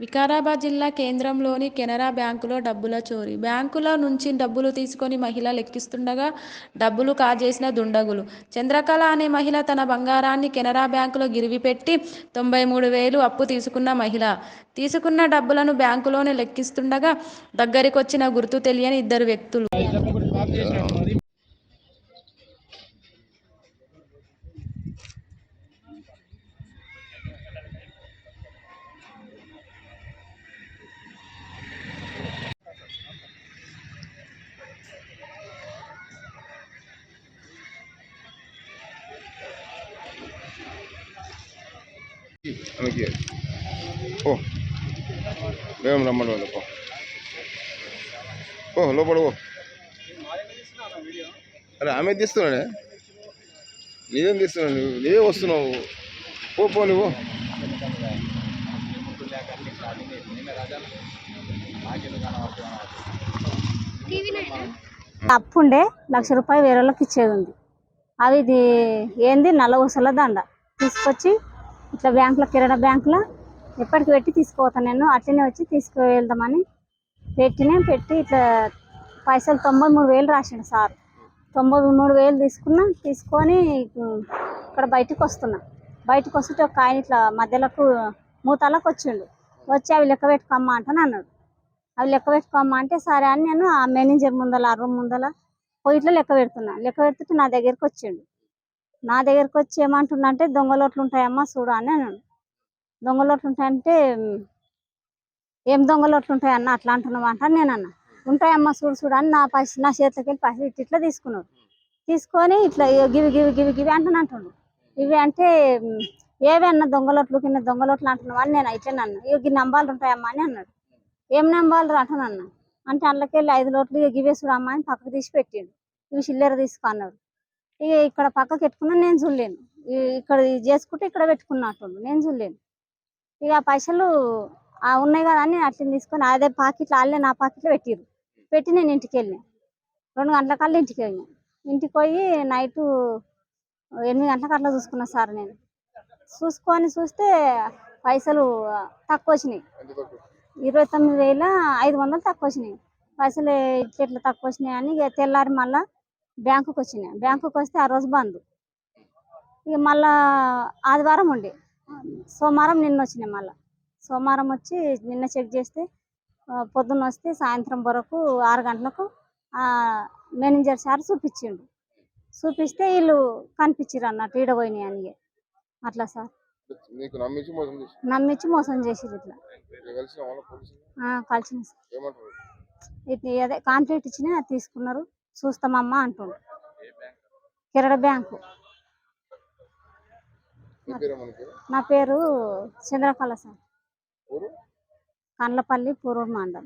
వికారాబాద్ జిల్లా కేంద్రంలోని కెనరా బ్యాంకులో డబ్బుల చోరీ. బ్యాంకులో నుంచి డబ్బులు తీసుకొని మహిళ లెక్కిస్తుండగా డబ్బులు కాజేసిన దుండగులు. చంద్రకళ అనే మహిళ తన బంగారాన్ని కెనరా బ్యాంకులో గిరివి పెట్టి తొంభై మూడు వేలు అప్పు తీసుకున్న మహిళ. తీసుకున్న డబ్బులను బ్యాంకులోనే లెక్కిస్తుండగా దగ్గరికొచ్చిన గుర్తు తెలియని ఇద్దరు వ్యక్తులు. ఓ మేము రమ్మని ఓ లోపల ఓ అరే ఆమె తీస్తున్నాడే నీవేం తీస్తున్నావు నువ్వు? నీవే వస్తున్నావు. పో పో నువ్వు అప్పు ఉండే లక్ష రూపాయలు వేరే వాళ్ళకి ఇచ్చేది ఉంది. అవి ఇది ఏంది? నల్ల ఊసల దండ. తీసుకొచ్చి ఇట్లా బ్యాంకులో కిరాణా బ్యాంకులో ఎప్పటికి పెట్టి తీసుకుపోతాను నేను. అట్లనే వచ్చి తీసుకువెళ్దామని పెట్టినే పెట్టి ఇట్లా పైసలు తొంభై మూడు వేలు రాసిండు సార్. తొంభై మూడు వేలు తీసుకున్నా తీసుకొని ఇక్కడ బయటకు వస్తున్నా. బయటకు వస్తుంటే ఒక ఆయన ఇట్లా మధ్యలోకి మూతలకు వచ్చిండు. వచ్చి అవి లెక్క పెట్టుకోమ్మా అంటాను అన్నాడు. అవి లెక్క పెట్టుకోమ్మా అంటే సరే అని నేను ఆ మేనేజర్ ముందల ఆ రూమ్ ముందల పోయి ఇట్లా లెక్క పెడుతున్నా. లెక్క పెడుతుంటే నా దగ్గరికి వచ్చిండు. నా దగ్గరకు వచ్చి ఏమంటున్నా అంటే దొంగలోట్లు ఉంటాయమ్మా చూడు అని అన్నాడు. దొంగలోట్లు ఉంటాయంటే ఏం దొంగలోట్లు ఉంటాయన్న అట్లా అంటున్నావు అంట నేనన్నా ఉంటాయమ్మా చూడు చూడు అని నా పైస నా చేతికి వెళ్ళి పైసలు ఇట్లా ఇట్లా తీసుకున్నాడు. తీసుకొని ఇట్లా గివి గివి గివి గివి అంటున్నా అంటుండు. ఇవి అంటే ఏవన్నా దొంగలోట్లు కింద దొంగలోట్లు అంటున్నావు అని నేను ఇట్లా నన్ను ఇవి గిన్ని నంబాలు ఉంటాయమ్మా అని అన్నాడు. ఏం నెంబాలు అంటానన్న అంటే అందులోకెళ్ళి ఐదు లోట్లు ఇక గివే చూడమ్మా అని పక్కకు తీసి పెట్టిండు. ఇవి చిల్లర తీసుకో అన్నాడు. ఇక ఇక్కడ పక్కకి పెట్టుకున్నా నేను చూడలేను. ఇక్కడ ఇది చేసుకుంటే ఇక్కడ పెట్టుకున్నట్టుండు. నేను చూడలేను. ఇక ఆ పైసలు ఉన్నాయి కదా అని అట్లా తీసుకొని అదే పాకెట్లో వాళ్ళే నా పాకెట్లో పెట్టిరు పెట్టి నేను ఇంటికి వెళ్ళినా. రెండు గంటల కల్లా ఇంటికి వెళ్ళిన ఇంటికి పోయి నైట్ ఎనిమిది గంటలకు అట్లా చూసుకున్నా సార్ నేను. చూసుకొని చూస్తే పైసలు తక్కువ వచ్చినాయి. ఇరవై తొమ్మిది వేల ఐదు వందలు తక్కువ వచ్చినాయి. పైసలు ఇట్లా ఇట్లా తక్కువ వచ్చినాయి అని ఇక తెల్లారి మళ్ళా బ్యాంకుకి వచ్చినాయి బ్యాంకుకి వస్తే ఆ రోజు బంద్. ఇక మళ్ళా ఆదివారం ఉండే. సోమవారం నిన్న వచ్చినాయి మళ్ళా. సోమవారం వచ్చి నిన్న చెక్ చేస్తే పొద్దున్న వస్తే సాయంత్రం వరకు ఆరు గంటలకు మేనేజర్ సార్ చూపించిండు. చూపిస్తే వీళ్ళు కనిపించారు అన్నట్టు ఈడ పోయినాయి అని. అట్లా సార్. నమ్మించి మోసం చేసిరు ఇట్లా. కలిసిన సార్. ఇది అదే కాంట్రాక్ట్ ఇచ్చిన తీసుకున్నారు. చూస్తామమ్మా అంటుండ్రు కిరడ బ్యాంకు? నీ పేరు చంద్రకళ సార్. కండ్లపల్లి పూర్వ మండలం.